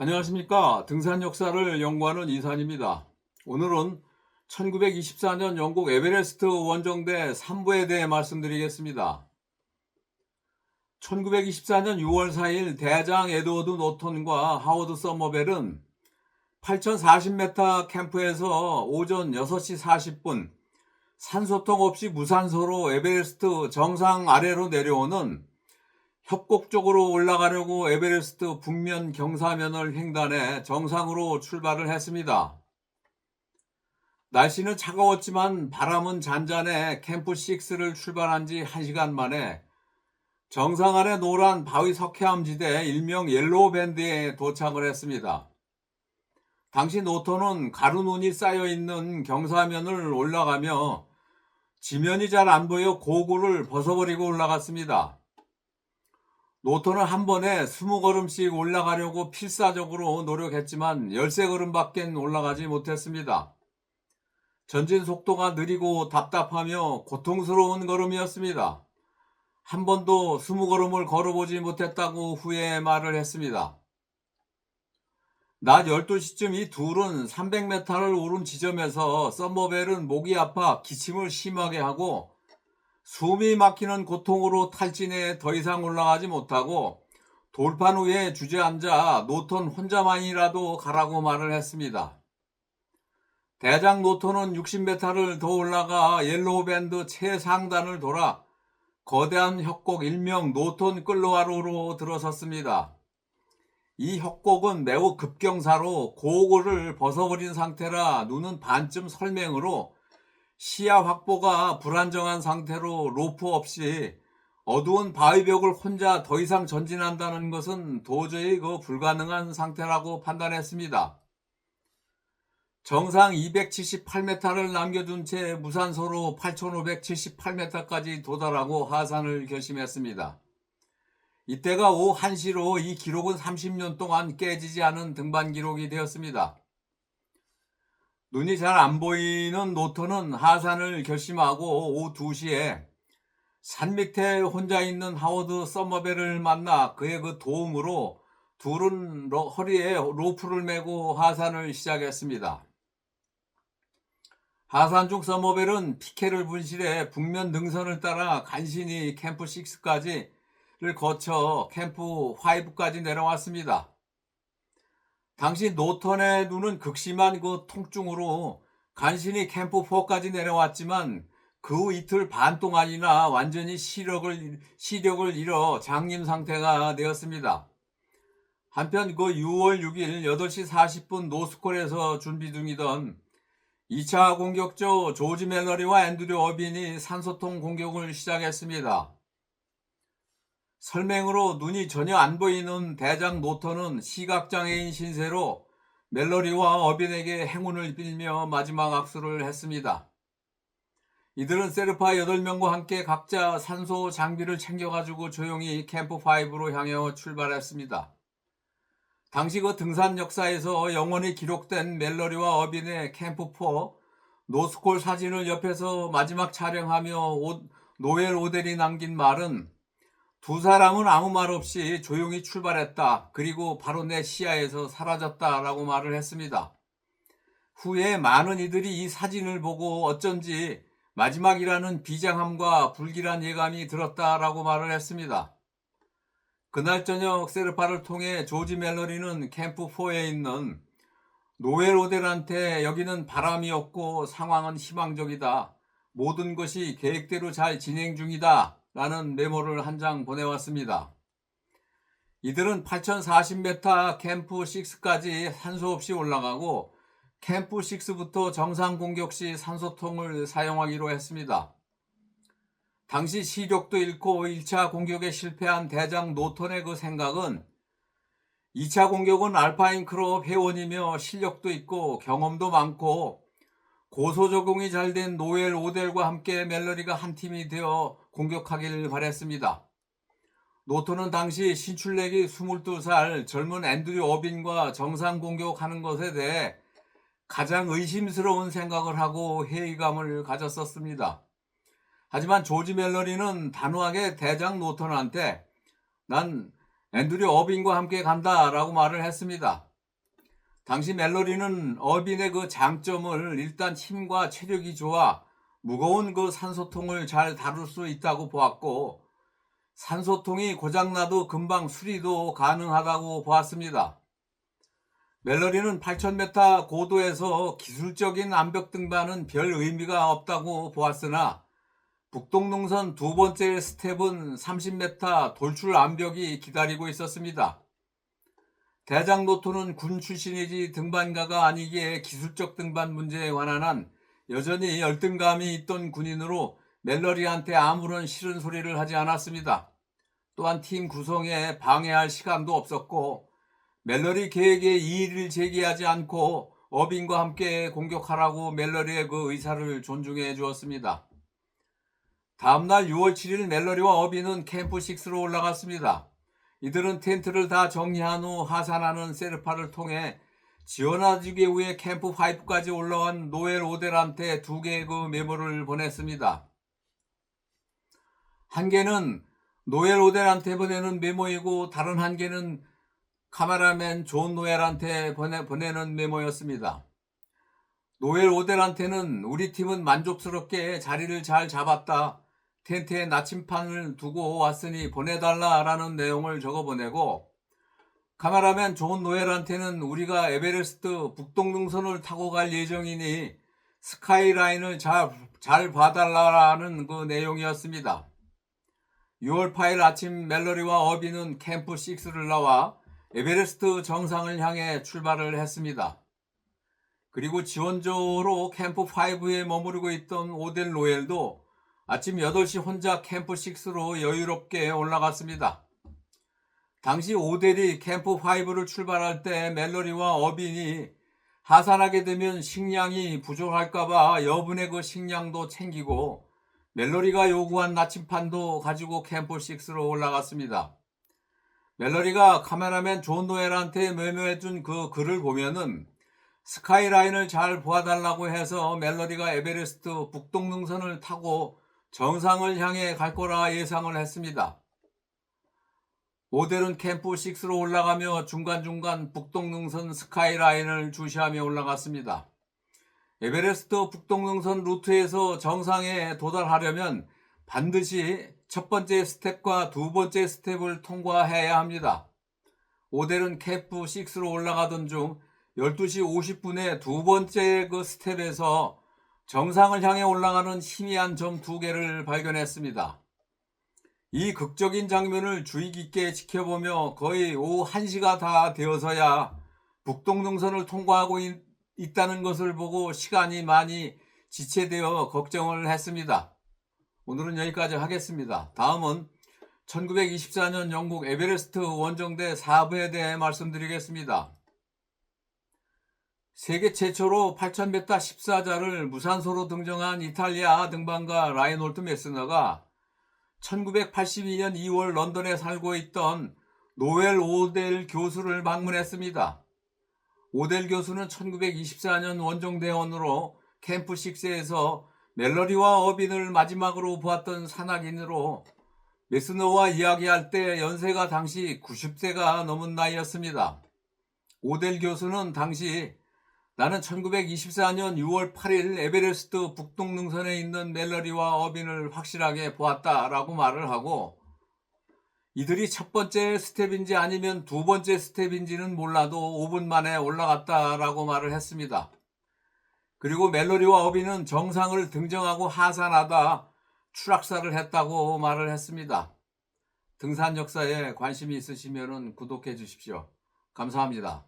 안녕하십니까. 등산 역사를 연구하는 이산입니다. 오늘은 1924년 영국 에베레스트 원정대 3부에 대해 말씀드리겠습니다. 1924년 6월 4일 대장 에드워드 노턴과 하워드 서머벨은 8040m 캠프에서 오전 6시 40분 산소통 없이 무산소로 에베레스트 정상 아래로 내려오는 협곡 쪽으로 올라가려고 에베레스트 북면 경사면을 횡단해 정상으로 출발을 했습니다. 날씨는 차가웠지만 바람은 잔잔해 캠프 6를 출발한 지 1시간 만에 정상 아래 노란 바위 석회암지대 일명 옐로우 밴드에 도착을 했습니다. 당시 노토는 가루눈이 쌓여 있는 경사면을 올라가며 지면이 잘 안 보여 고구를 벗어버리고 올라갔습니다. 노토는 한 번에 20걸음씩 올라가려고 필사적으로 노력했지만 13걸음밖엔 올라가지 못했습니다. 전진 속도가 느리고 답답하며 고통스러운 걸음이었습니다. 한 번도 20걸음을 걸어보지 못했다고 후에 말을 했습니다. 낮 12시쯤 이 둘은 300m를 오른 지점에서 썸머벨은 목이 아파 기침을 심하게 하고 숨이 막히는 고통으로 탈진해 더 이상 올라가지 못하고 돌판 위에 주저앉아 노턴 혼자만이라도 가라고 말을 했습니다. 대장 노턴은 60m를 더 올라가 옐로우 밴드 최상단을 돌아 거대한 협곡 일명 노턴 끌로아로로 들어섰습니다. 이 협곡은 매우 급경사로 고고를 벗어버린 상태라 눈은 반쯤 설맹으로 시야 확보가 불안정한 상태로 로프 없이 어두운 바위 벽을 혼자 더 이상 전진한다는 것은 도저히 그 불가능한 상태라고 판단했습니다. 정상 278m를 남겨둔 채 무산소로 8578m까지 도달하고 하산을 결심했습니다. 이때가 오후 1시로 이 기록은 30년 동안 깨지지 않은 등반 기록이 되었습니다. 눈이 잘 안 보이는 노턴은 하산을 결심하고 오후 2시에 산 밑에 혼자 있는 하워드 서머벨을 만나 그의 그 도움으로 둘은 로- 허리에 로프를 메고 하산을 시작했습니다. 하산 중 서머벨은 피케를 분실해 북면 능선을 따라 간신히 캠프 6까지를 거쳐 캠프 5까지 내려왔습니다. 당시 노턴의 눈은 극심한 그 통증으로 간신히 캠프 4까지 내려왔지만 그 후 이틀 반 동안이나 완전히 시력을, 시력을 잃어 장님 상태가 되었습니다. 한편 그 6월 6일 8시 40분 노스콜에서 준비 중이던 2차 공격조 조지 멜러리와 앤드류 어빈이 산소통 공격을 시작했습니다. 설명으로 눈이 전혀 안 보이는 대장 노턴은 시각장애인 신세로 멜러리와 어빈에게 행운을 빌며 마지막 악수를 했습니다. 이들은 세르파 8명과 함께 각자 산소 장비를 챙겨가지고 조용히 캠프 5로 향해 출발했습니다. 당시 그 등산 역사에서 영원히 기록된 멜러리와 어빈의 캠프 4 노스콜 사진을 옆에서 마지막 촬영하며 오- 노엘 오델이 남긴 말은 두 사람은 아무 말 없이 조용히 출발했다. 그리고 바로 내 시야에서 사라졌다 라고 말을 했습니다. 후에 많은 이들이 이 사진을 보고 어쩐지 마지막이라는 비장함과 불길한 예감이 들었다라고 말을 했습니다. 그날 저녁 세르파를 통해 조지 멜러리는 캠프 4에 있는 노엘 오델한테 여기는 바람이 없고 상황은 희망적이다. 모든 것이 계획대로 잘 진행 중이다. 라는 메모를 한 장 보내왔습니다. 이들은 8040m 캠프 6까지 산소 없이 올라가고 캠프 6부터 정상 공격 시 산소통을 사용하기로 했습니다. 당시 시력도 잃고 1차 공격에 실패한 대장 노턴의 그 생각은 2차 공격은 알파인 크롭 회원이며 실력도 있고 경험도 많고 고소 적응이 잘 된 노엘 오델과 함께 멜러리가 한 팀이 되어 공격하길 바랬습니다. 노토는 당시 신출내기 22살 젊은 앤드류 어빈과 정상 공격하는 것에 대해 가장 의심스러운 생각을 하고 회의감을 가졌었습니다. 하지만 조지 멜러리는 단호하게 대장 노턴한테 난 앤드류 어빈과 함께 간다 라고 말을 했습니다. 당시 멜로리는 어빈의 그 장점을 일단 힘과 체력이 좋아 무거운 그 산소통을 잘 다룰 수 있다고 보았고 산소통이 고장나도 금방 수리도 가능하다고 보았습니다. 멜로리는 8,000m 고도에서 기술적인 암벽 등반은 별 의미가 없다고 보았으나 북동능선 두 번째 스텝은 30m 돌출 암벽이 기다리고 있었습니다. 대장 노토는 군 출신이지 등반가가 아니기에 기술적 등반 문제에 관한 한 여전히 열등감이 있던 군인으로 멜러리한테 아무런 싫은 소리를 하지 않았습니다. 또한 팀 구성에 방해할 시간도 없었고 멜러리 계획에 이의를 제기하지 않고 어빈과 함께 공격하라고 멜러리의 그 의사를 존중해 주었습니다. 다음날 6월 7일 멜러리와 어빈은 캠프 6로 올라갔습니다. 이들은 텐트를 다 정리한 후 하산하는 세르파를 통해 지원하기 위해 캠프 5까지 올라간 노엘 오델한테 두 개의 그 메모를 보냈습니다. 한 개는 노엘 오델한테 보내는 메모이고 다른 한 개는 카메라맨 존 노엘한테 보내, 보내는 메모였습니다. 노엘 오델한테는 우리 팀은 만족스럽게 자리를 잘 잡았다. 텐트에 나침판을 두고 왔으니 보내달라라는 내용을 적어 보내고 카메라맨 존 노엘한테는 우리가 에베레스트 북동능선을 타고 갈 예정이니 스카이라인을 잘, 잘 봐달라는 그 내용이었습니다. 6월 8일 아침 멜로리와 어비는 캠프 6를 나와 에베레스트 정상을 향해 출발을 했습니다. 그리고 지원조로 캠프 5에 머무르고 있던 오델 로엘도 아침 8시 혼자 캠프 6로 여유롭게 올라갔습니다. 당시 오델이 캠프 5를 출발할 때 멜로리와 어빈이 하산하게 되면 식량이 부족할까봐 여분의 그 식량도 챙기고 멜로리가 요구한 나침판도 가지고 캠프 6로 올라갔습니다. 멜로리가 카메라맨 존 노엘한테 메모해준 그 글을 보면은 스카이라인을 잘 보아달라고 해서 멜로디가 에베레스트 북동능선을 타고 정상을 향해 갈 거라 예상을 했습니다. 모델은 캠프 6로 올라가며 중간중간 북동능선 스카이라인을 주시하며 올라갔습니다. 에베레스트 북동능선 루트에서 정상에 도달하려면 반드시 첫 번째 스텝과 두 번째 스텝을 통과해야 합니다. 오델은 캠프 6로 올라가던 중 12시 50분에 두 번째 그 스텝에서 정상을 향해 올라가는 희미한 점 두 개를 발견했습니다. 이 극적인 장면을 주의 깊게 지켜보며 거의 오후 1시가 다 되어서야 북동능선을 통과하고 있, 있다는 것을 보고 시간이 많이 지체되어 걱정을 했습니다. 오늘은 여기까지 하겠습니다. 다음은 1924년 영국 에베레스트 원정대 4부에 대해 말씀드리겠습니다. 세계 최초로 8,000m 14자를 무산소로 등정한 이탈리아 등반가 라이놀트 메스너가 1982년 2월 런던에 살고 있던 노엘 오델 교수를 방문했습니다. 오델 교수는 1924년 원정대원으로 캠프 6에서 멜러리와 어빈을 마지막으로 보았던 산악인으로 메스너와 이야기할 때 연세가 당시 90세가 넘은 나이였습니다. 오델 교수는 당시 나는 1924년 6월 8일 에베레스트 북동능선에 있는 멜러리와 어빈을 확실하게 보았다라고 말을 하고 이들이 첫 번째 스텝인지 아니면 두 번째 스텝인지는 몰라도 5분 만에 올라갔다라고 말을 했습니다. 그리고 멜로리와 어빈은 정상을 등정하고 하산하다 추락사를 했다고 말을 했습니다. 등산 역사에 관심이 있으시면 구독해 주십시오. 감사합니다.